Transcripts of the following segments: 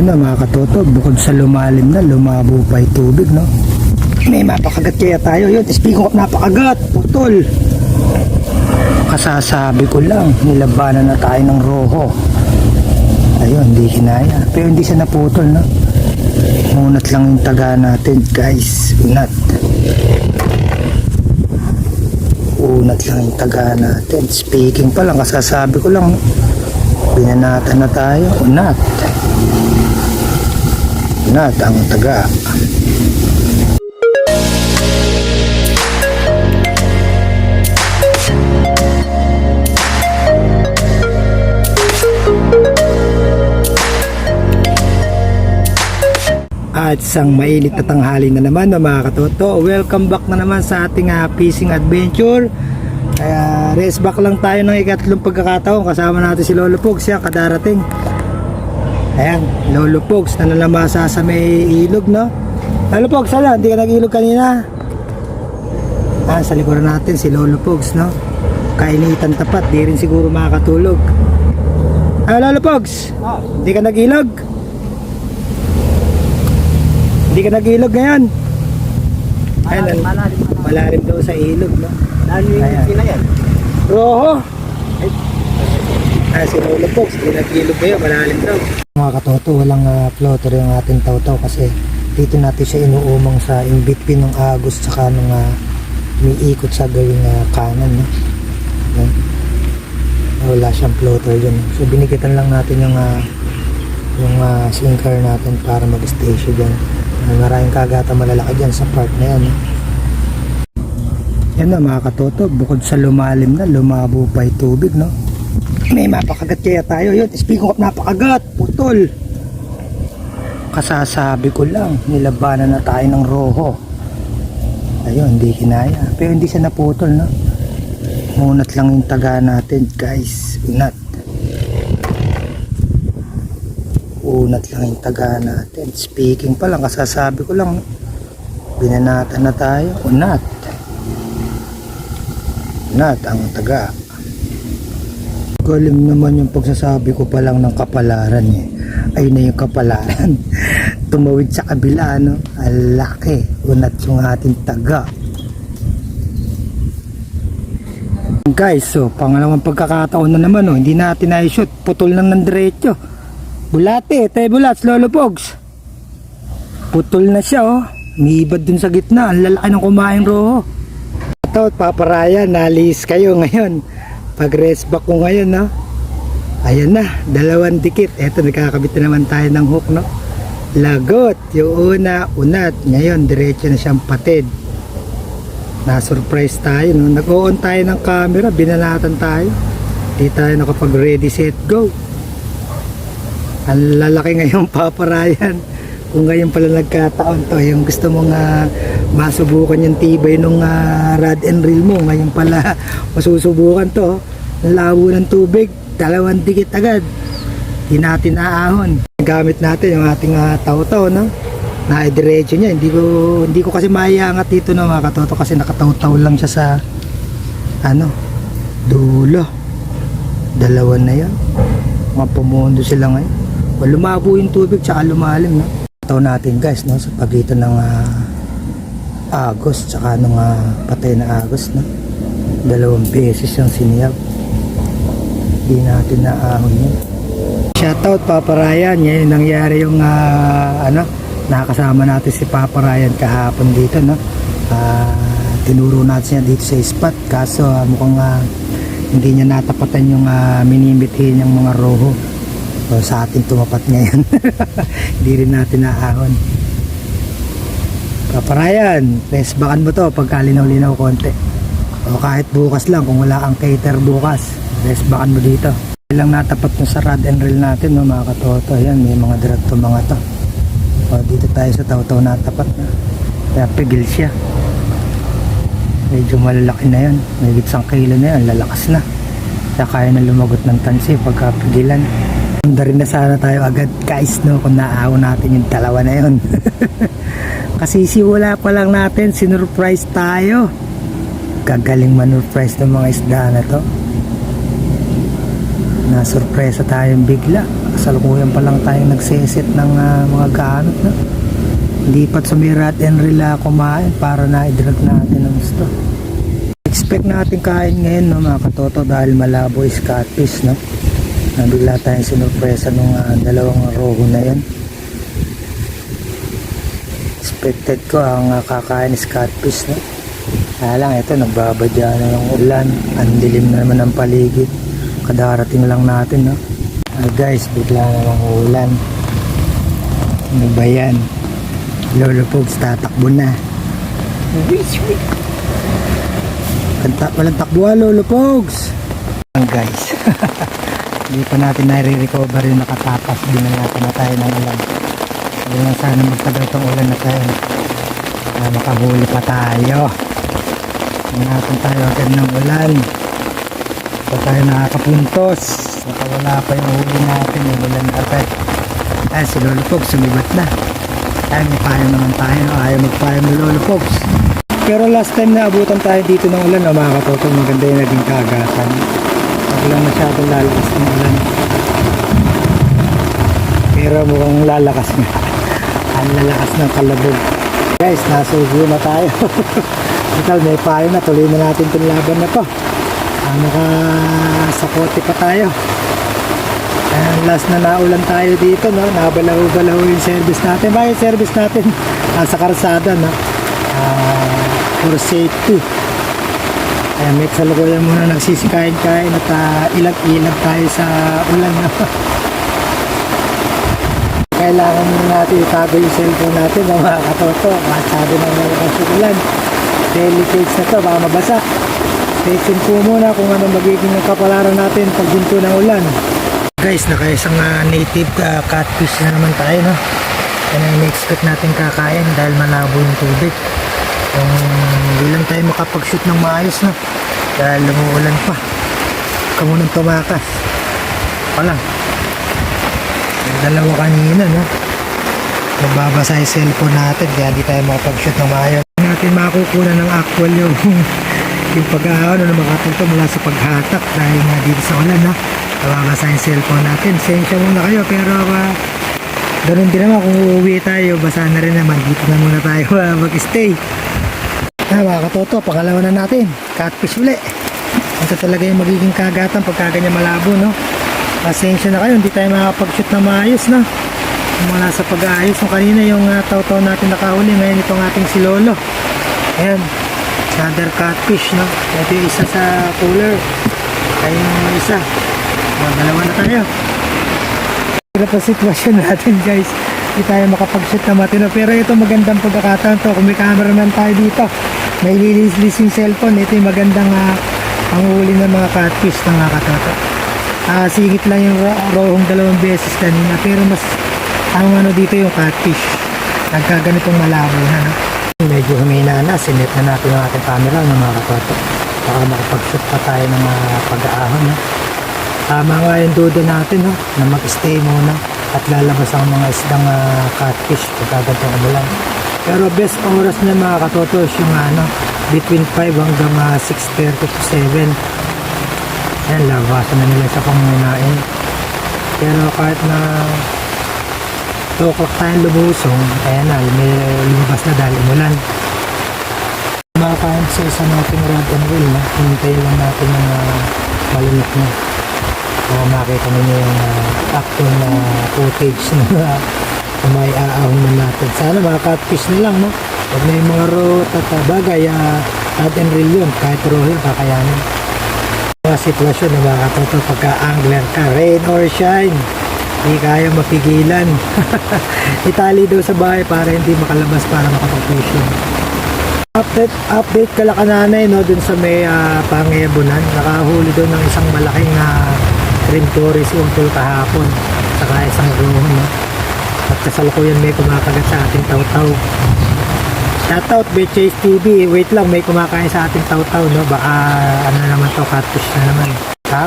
Yan na mga katoto, bukod sa lumalim na, lumabo pa yung tubig, no? May mapakagat kaya tayo yun. Speaking of napakagat, putol. Kasasabi ko lang, nilabanan na tayo ng roho. Ayun, hindi kinaya. Pero hindi siya naputol, no? Ngunat lang yung taga natin, guys. Unat. Unat lang yung taga natin. Speaking pa lang, kasasabi ko lang, binanatan na tayo. Unat. Unat ang taga. At isang mainit na tanghali na naman no, mga katoto. Welcome back na naman sa ating uh, fishing adventure. Kaya race back lang tayo ng ikatlong pagkakataon. Kasama natin si Lolo Pogs yan kadarating. Ayan, Lolo Pogs na nalamasa sa may ilog no. Lolo Pogs, ala, hindi ka nag-ilog kanina. Ah, sa likuran natin si Lolo Pogs no. Kainitan tapat, di rin siguro makakatulog. Ah, Lolo Pogs, hindi ka nag-ilog? Hindi ka nag-ilog ngayon. Ayun, Malalim, malalim, malalim. malalim daw sa ilog, no? Lalo yung Ayan. yan. Roho! Ah, si Lolo Fox, hindi nag-ilog kayo, malalim daw. Mga katoto, walang uh, floater yung ating tawtaw kasi dito natin siya inuumang sa in between ng agos tsaka nung uh, may ikot sa gawing uh, kanan, no? Ayan. Wala siyang floater dyan. So binigatan lang natin yung uh, yung uh, sinker natin para mag-stay siya dyan. Uh, maraming kagata malalaki dyan sa part na yan. No? Yan na mga katoto, bukod sa lumalim na, lumabo pa yung tubig, no? May mapakagat kaya tayo yun. Speaking of napakagat, putol. Kasasabi ko lang, nilabanan na tayo ng roho. Ayun, hindi kinaya. Pero hindi siya naputol, no? Ngunat lang yung taga natin, guys. Unat. Unat lang yung taga natin. Speaking pa lang, kasasabi ko lang, binanatan na tayo. Unat. Unat ang taga. Galim naman yung pagsasabi ko pa lang ng kapalaran eh. Ayun na yung kapalaran. Tumawid sa kabila, no? Alaki. Unat yung ating taga. Guys, so pangalawang pagkakataon na naman, oh, hindi natin na-shoot. Putol lang ng diretso. Bulate, tayo bulats, lolo pogs. Putol na siya, oh. May ibad dun sa gitna. Ang lalaki ng kumain roho. Ito, paparaya, nalis kayo ngayon. Pag rest back ko ngayon, no? Ayan na, dalawang dikit. Eto, nagkakabit na naman tayo ng hook, no? Lagot, yung una, unat. Ngayon, diretso na siyang patid. Na-surprise tayo, no? Nag-on tayo ng camera, binanatan tayo. Di tayo nakapag ready, set, go. Ang lalaki ngayon paparayan. Kung ngayon pala nagkataon to, yung gusto mong ah, masubukan yung tibay nung ah, rod and reel mo, ngayon pala masusubukan to. Labo ng tubig, dalawang dikit agad. Hindi natin aahon. Gamit natin yung ating uh, tawtaw, no? Naidiretso niya. Hindi ko, hindi ko kasi maiangat dito no, mga katoto kasi nakatawtaw lang siya sa ano, dulo. Dalawa na yan. Mga pumundo sila ngayon. O, lumabo yung tubig tsaka lumalim, no? Taw natin guys, no? Sa pagitan ng ah, agos tsaka nung ah, patay na agos, no? Dalawang beses yung siniyab. Hindi natin naahon yun. Shoutout Papa Ryan. Yan yung nangyari yung ah, ano, nakasama natin si Papa Ryan kahapon dito, no? Ah, tinuro natin siya dito sa spot kaso ah, mukhang ah, hindi niya natapatan yung uh, minimithi niyang mga roho. So, sa atin tumapat ngayon. hindi rin natin naahon. Papa Ryan, press backan mo to pagka linaw-linaw konti. O kahit bukas lang, kung wala kang cater bukas, press backan mo dito. Ilang natapat mo sa rod and reel natin, no, mga katoto. Ayan, may mga drag to mga to. O, dito tayo sa tawtaw na tapat na. Kaya pigil siya. Medyo malalaki na yan. May isang kilo na yan, lalakas na. Kaya kaya na lumagot ng tansi pagka Handa rin na sana tayo agad guys no kung naaw natin yung dalawa na yun. Kasi siwala pa lang natin, sinurprise tayo. Gagaling manurprise ng mga isda na to. na sorpresa tayong bigla. Kasalukuyan pa lang tayo nagseset ng ah, mga gamit. No? Hindi pa sa may rat and rila kumain para na-drag natin ang gusto. Expect natin kain ngayon no, mga katoto dahil malabo is catfish. No? Nabigla tayong sinurpresa nung ah, dalawang roho na yan. Expected ko ang ah, kakain is catfish. No? Kaya lang ito, nagbabadya na yung ulan. Ang dilim na naman ng paligid. Kadarating lang natin, no? Ah, guys, bigla na ng ulan. Ano ba yan? Lolo Pogs, tatakbo na. Kanta, walang takbuhan, Lolo Pogs. Ang guys. Hindi pa natin nare-recover yung nakatakas. Hindi na natin na tayo ng ulan. Sabi nga sana magtagal tong ulan na tayo. Ah, makahuli pa tayo. Ingatan tayo agad ng ulan. Pa tayo nakakapuntos. Baka wala pa yung huli natin. Yung ulan agad. Ay, si Lolo Pogs, sumibat na. Ay, may naman tayo. no? Ayaw magpayo ni Lolo Pogs. Pero last time na abutan tayo dito ng ulan, no, mga katotong maganda yung naging kagatan. Wag lang masyadong lalakas ng ulan. Pero mukhang lalakas nga. Ang lalakas ng kalabog. Guys, nasugo na tayo. Total, may payo na. Tuloy na natin itong laban na to. Ah, nakasakote pa tayo. Ayan, last na naulan tayo dito, no? Nabalaw-balaw yung service natin. Bakit service natin? Nasa karsada, no? Ah, for safety. Ayan, may kasalukuyan muna nagsisikain-kain at ah, ilag-ilag tayo sa ulan, no? Kailangan natin itago yung cellphone natin, no, mga katoto. Masyado na malakas yung ulan. Delicates na to, baka mabasa. Tuned po muna kung ano magiging kapalaran natin pag ginto ng ulan. Guys, nakaisang uh, native uh, catfish na naman tayo, no? Yan ang expect natin kakain dahil malabo yung tubig. Kung hindi lang tayo makapag-shoot ng maayos, no? Dahil lumuulan pa. Kamunang tumakas. Pa lang. Yung dalawa kanina, no? Nagbabasa yung cellphone natin kaya di tayo makapag-shoot ng maayos. Natin makukuha ng actual yung yung pag-aano na makatulto mula sa paghatak dahil nga dito sa ulan, no? Nababasa yung cellphone natin. Sensya muna kayo pero uh, ganun din naman kung uuwi tayo, basa na rin naman. Dito na muna tayo uh, mag-stay. Ah, mga katoto, pangalawa na natin. Catfish uli. Ito talaga yung magiging kagatan pagka ganyan malabo, no? Pasensya na kayo, hindi tayo makapag-shoot na maayos, no? Mula sa pag-aayos. So, kanina yung uh, taw-taw natin nakahuli, ngayon itong ating si Lolo. Ayan, another catfish, no? Ito yung isa sa cooler. Ayun yung isa. Mga dalawa na tayo. Pero pa sitwasyon natin, guys. Hindi tayo makapag-shoot na matino. Pero ito magandang pagkakataon to. Kung may cameraman tayo dito, may lilis-lis yung cellphone. Ito yung magandang uh, ang huli ng mga catfish na mga katoto. Ah, singit lang yung ro- rohong dalawang beses kanina. Pero mas ang ano dito yung catfish. Nagkaganitong malabo na, no? Medyo humina na. Sinit na natin yung ating camera ng mga katoto. Baka makapag-shoot pa tayo ng mga pag-aahon, no? Tama nga yung duda natin, no? Na mag-stay muna at lalabas ang mga isdang ah, catfish pagka ganitong umulan. Pero best oras na mga katoto is yung ano, between 5 hanggang ah, 6.30 to 7. Ayan, labasan na nila sa pangunain. Pero kahit na 2 o'clock tayong lubusong, ayan na, may lumabas na dahil umulan. Mga kain sa isa nating rod and reel, no? hinintay lang natin ng uh, malunok na. So makita ninyo yung uh, actual na footage na na may aahon na natin. Sana mga catfish na lang, no? Pag may mga root at uh, bagay, uh, rod and reel yun. Kahit row yun, kakayanin. Mga sitwasyon na mga katoto pagka-angler ka, rain or shine, hindi kaya mapigilan. Itali daw sa bahay para hindi makalabas para makapag-fishing. Update, update kala kananay no dun sa may uh, pangebunan. Nakahuli doon ng isang malaking uh, rim tourist umpul kahapon. Saka isang rohon no. At kasalukuyan may kumakagat sa ating taw-taw. Shoutout Betchase TV. Wait lang, may kumakain sa ating taw-taw no. Baka ano naman to, catfish na naman. Ha?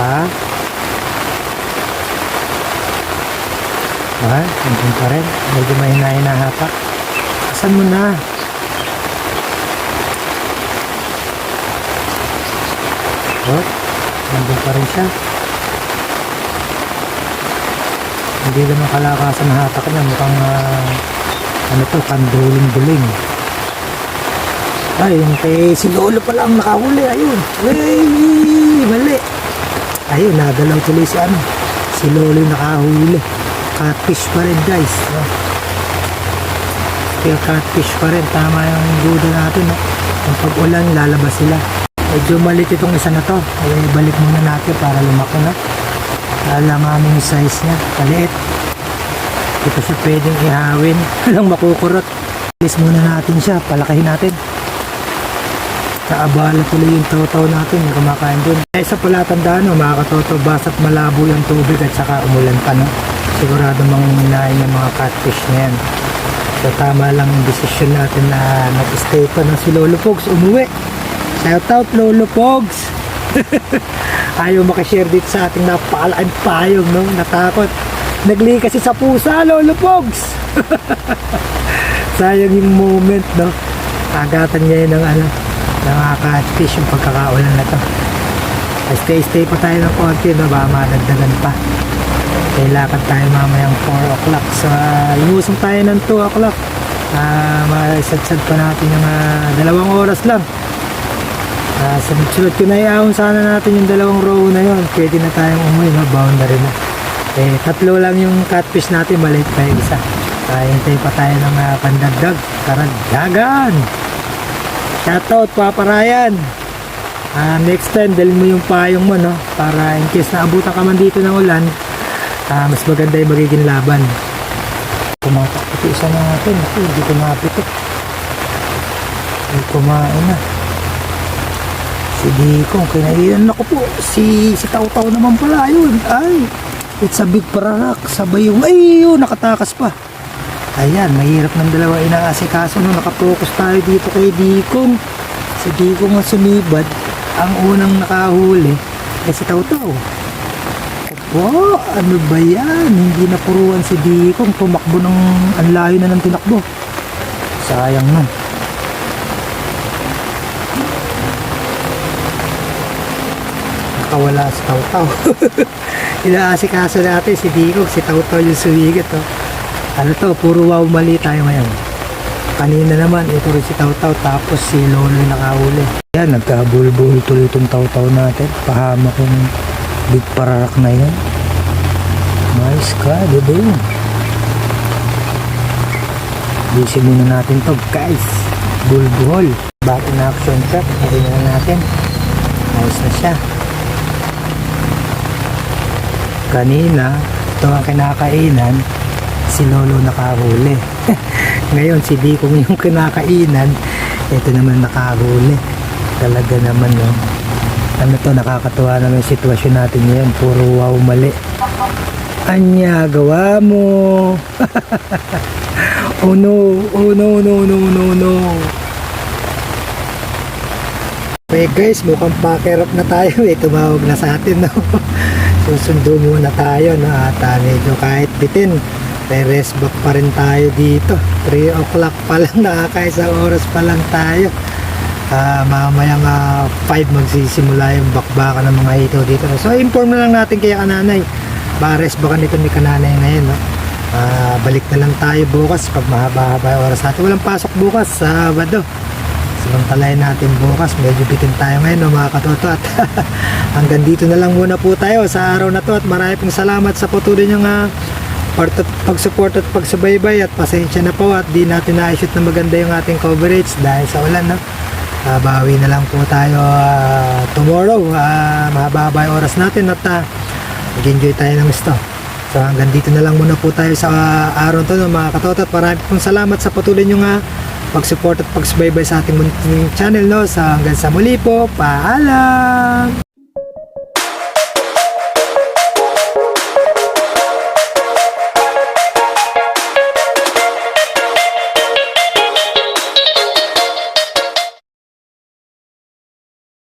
Ha? Ha? Nandun pa rin. Medyo mahina-hina hata. Saan mo na? Oh? nandun pa rin siya. Hindi naman kalakasan na hatak niya. Mukhang ah, ano to, kanduling-duling. Ay, yung kay si Lolo pala ang nakahuli. Ayun. Ay, mali. Ayun, nagalaw tuloy si ano. Si Lolo yung nakahuli. Catfish pa rin guys. No? Kaya catfish pa rin. Tama yung duda natin. No? Yung pag-ulan, lalabas sila. Medyo malit itong isa na to. Ay, balik muna natin para lumaki na. Alanganin yung size niya. Kaliit. Pa siya pwedeng ihawin. Walang makukurot. Alis muna natin siya. Palakihin natin. Kaabala tuloy yung totaw natin. Yung kumakain dun. Eh, sa pala tandaan, no, mga katoto, basta't malabo yung tubig at saka umulan pa, no? Sigurado mangingilain yung mga catfish na yan. So, tama lang yung desisyon natin na nag-stay pa na si Lolo Pogs umuwi. Shout out Lolo Pogs! Ayaw makishare dito sa ating napakalaking payong, no? Natakot. Nagli kasi sa pusa, Lolo Pogs! Sayang yung moment, no? Agatan niya yun ng ano, nakaka-catfish yung pagkakaulan na to. Stay-stay pa tayo ng konti, no? Baka madagdagan pa. Kailangan tayo mamayang 4 o'clock. So, uh, lumusong tayo ng 2 o'clock. Uh, maisadsad pa natin yung ah, dalawang oras lang. Uh, sunod-sunod ko na iaon sana natin yung dalawang row na yun. Pwede na tayong umuwi, no? boundary na. Eh, tatlo lang yung catfish natin, maliit pa yung isa. Uh, hintay pa tayo ng uh, pandagdag. Karagdagan! Shoutout, Papa Ryan! Ah, next time, dalhin mo yung payong mo, no? Para in case na abutan ka man dito ng ulan, ah, mas maganda yung magiging laban. Tumatak ito isa na natin. Ako, hindi ko mapitok. Hindi kumain na. Si Diko, kinailan ako po. Si, si Tau Tau naman pala, yun. Ay, it's a big pararak. Sabay yung, ay, yun, nakatakas pa. Ayan, mahirap ng dalawa inaasikaso no, nakapokus tayo dito kay Dikong. Si Dikong ang sumibad, ang unang nakahuli ay si Tautaw. Wow, ano ba yan? Hindi napuruan si Dikong, tumakbo ng ang layo na ng tinakbo. Sayang nun. Nakawala si Tautaw. Inaasikaso natin si Dikong, si Tautaw yung sumigat. Oh. Ano to, puro wow mali tayo ngayon. Kanina naman, ito rin si Tautaw, tapos si Lolo yung nakahuli. Yan, nagkabulbul tuloy itong Tautaw natin. Pahamak yung big pararak na yan. Nice ka, diba yun? Busy muna natin to guys. Bulbuhol. Back in action shot. Hindi na natin. Nice na siya. Kanina, ito ang kinakainan si Lolo nakahuli. Ngayon, si Bikong yung kinakainan, ito naman nakahuli. Talaga naman, no? Ano to, nakakatuwa naman yung sitwasyon natin ngayon. Puro wow mali. Anya, gawa mo. oh no, oh no, no, no, no, no. Okay guys, mukhang pack-up na tayo. Eh, tumawag na sa atin, no? Susundo muna tayo, no? At ah, medyo kahit bitin, may rest back pa rin tayo dito. 3 o'clock pa lang, nakakaisang oras pa lang tayo. Ah, mamayang 5 magsisimula yung bakbakan ng mga hito dito. So, inform na lang natin kaya kananay. Ba-rest baka nito ni kananay ngayon, no? Ah, balik na lang tayo bukas pag mahaba-haba oras natin. Walang pasok bukas, Sabado. Samantalayin natin bukas. Medyo bitin tayo ngayon, no, mga katoto. At hanggang dito na lang muna po tayo sa araw na to. At marami pong salamat sa patuloy niyong uh, pag-support at pagsubaybay. At pasensya na po at di natin na-shoot na maganda yung ating coverage dahil sa ulan. No? Ah, bawi na lang po tayo ah, tomorrow. Uh, mahaba-haba yung oras natin at uh, mag-enjoy tayo ng gusto. So hanggang dito na lang muna po tayo sa ah, araw to no, mga katoto. At marami pong salamat sa patuloy niyong uh, pag-support at pagsubaybay sa ating munting channel no. So hanggang sa muli po, paalam!